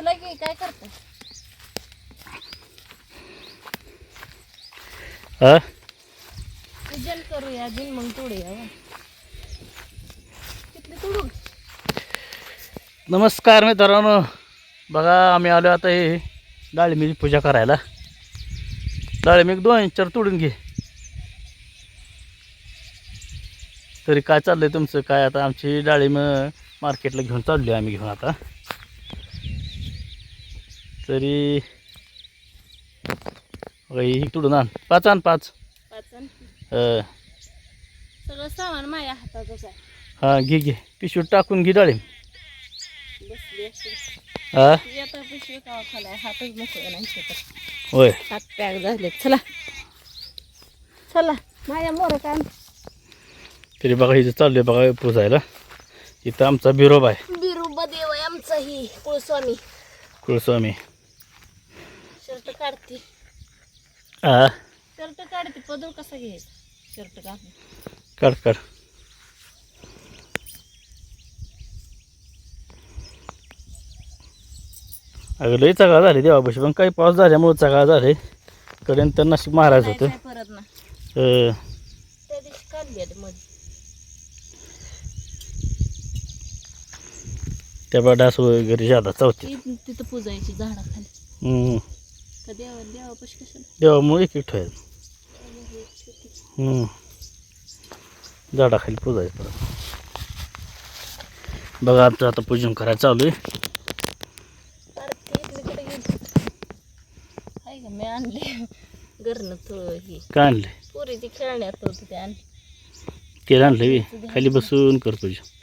चला की काय हा? पूजन करूया अजून मग तोडूया. किती तोडू. नमस्कार मित्रांनो. बघा आम्ही आलो आता हे डाळिंबीची पूजा करायला. डाळिंब एक दोन चार तोडून घे. तरी काय चाललंय तुमचं? काय आता आमची डाळिंब मार्केटला घेऊन चालली आम्ही घेऊन आता. तरी ही तोडून आण. पाच आण पाच. अं, सगळं सामान माझ्या हातातच आहे. हा घे घे. पिशवीत टाकून घे अशी हा होय. हात पॅक झाले चला. चला. माझ्या मोर काय तरी बघा इथं चाललंय बघा पुजायला इथं आमचा बिरोब आहे. बिरुबा देव आहे आमचा ही कुळस्वामी. कुळस्वामी. शर्ट काढते. शर्ट काढते. पदर कसा घ्यायचा? शर्ट काढ काढ काढ. अगं लई चगा झाली देवापाशी पण काही पाऊस झाल्यामुळे चगा झाले कडेन तर नाशिक महाराज होतं. त्या डास वगैरे जादा ती तिथं पूजायची झाडाखाली. देवामुळे एक एक ठेवायचं. झाडाखाली पुजायचं परत. बघा आमचं आता पूजन करायला चालू आहे. मी आणले. घरनं काय आणले? पोरीची खेळण्यात होतं ते आणले. तेल आणलं. खाली बसून कर पूजा.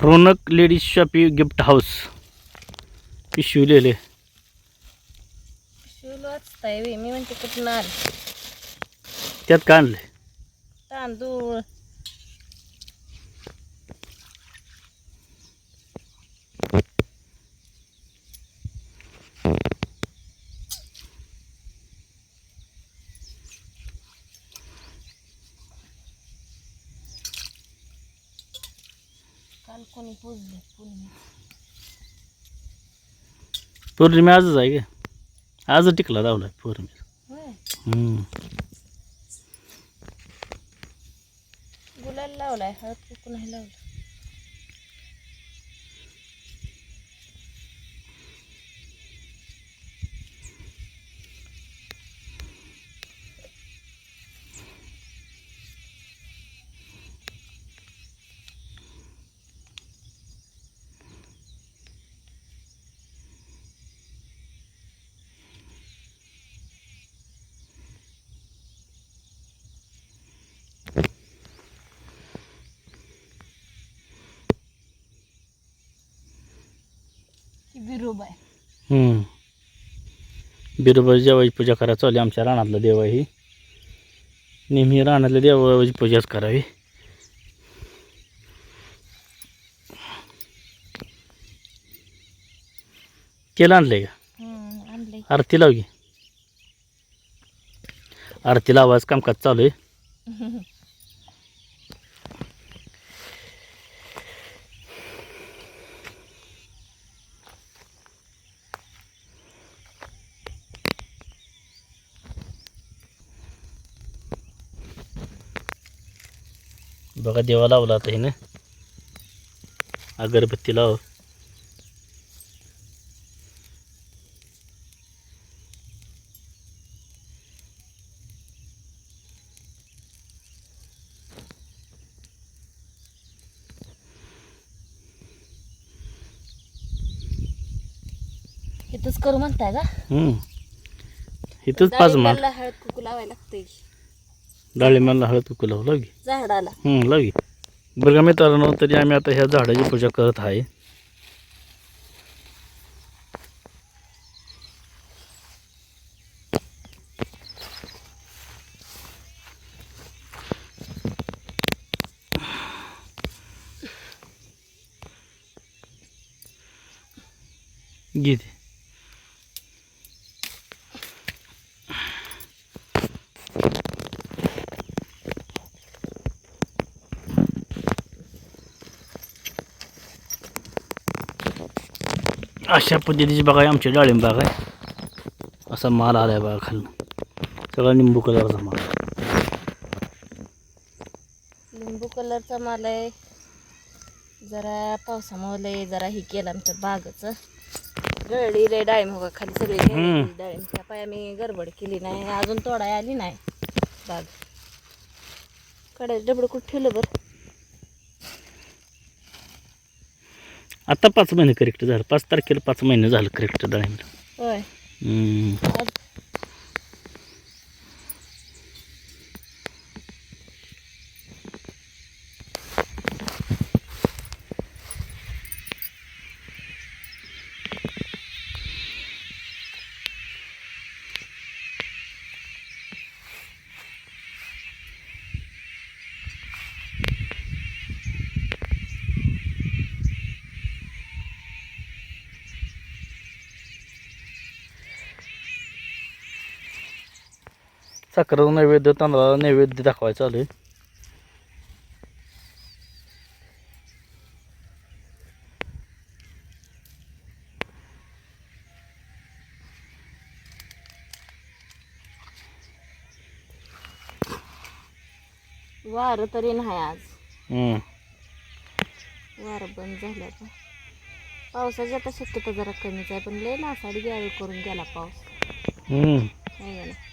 Ronak ladies shoppy gift house. पिशवी लिहिले. शिवलो वाचताय मी म्हणते कुठून आले? त्यात काय आणले तांदूळ. काल कोणी पोचले पूर्ण पौर्णिमा आजच आहे का? आज टिकला लावला पौर्णिमा. गुलाल लावलाय हळद कुकू नाही लावलं. बिरोबा आहे. बिरोबाची देवाची पूजा करायला चालली आमच्या रानातला देव आहे ही. नेहमी रानातल्या देवाची पूजाच करावी. तेल आणलंय का? आरती लाव की. आरती लावायचं कामकाज चालू आहे. बघा देवा लावला आता हिनं. अगरबत्ती लाव. इथंच करू म्हणताय का? हम्म. इथंच पाच माल हळद कुकू लावायला लागतंय. डाळिंबाला हळद कुकू लावू लागी झाडाला. हम्म लागी बरं का तरी आम्ही आता ह्या झाडाची पूजा करत आहे. घेते अशा पद्धतीची बघा आमची डाळिंब बाग आहे असा माल आलाय बघा खालून सगळा निंबू कलरचा माल लिंबू कलरचा माल आहे जरा पावसामुळे जरा ही केलं आमच्या बागचं गळली लय डाळिंब बघा खाली सगळी हम्म. गळलेली डाळिंब त्या पाय आम्ही गडबड केली नाही अजून तोडाय आली नाही बागकडे डबड कुठं ठेवलं बरं आता पाच महिने करेक्ट झालं. पाच तारखेला पाच महिने झालं करेक्ट होय. साखर नैवेद्य तांदळाला नैवेद्य दाखवायचं चालू आहे. वारं तरी नाही आज. हम्म. वारं बंद झालं आता. पावसाची आता शक्यता जरा कमीच आहे पण लय नासाडी यावेळी करून गेला पाऊस. हम्म. नाही का नाही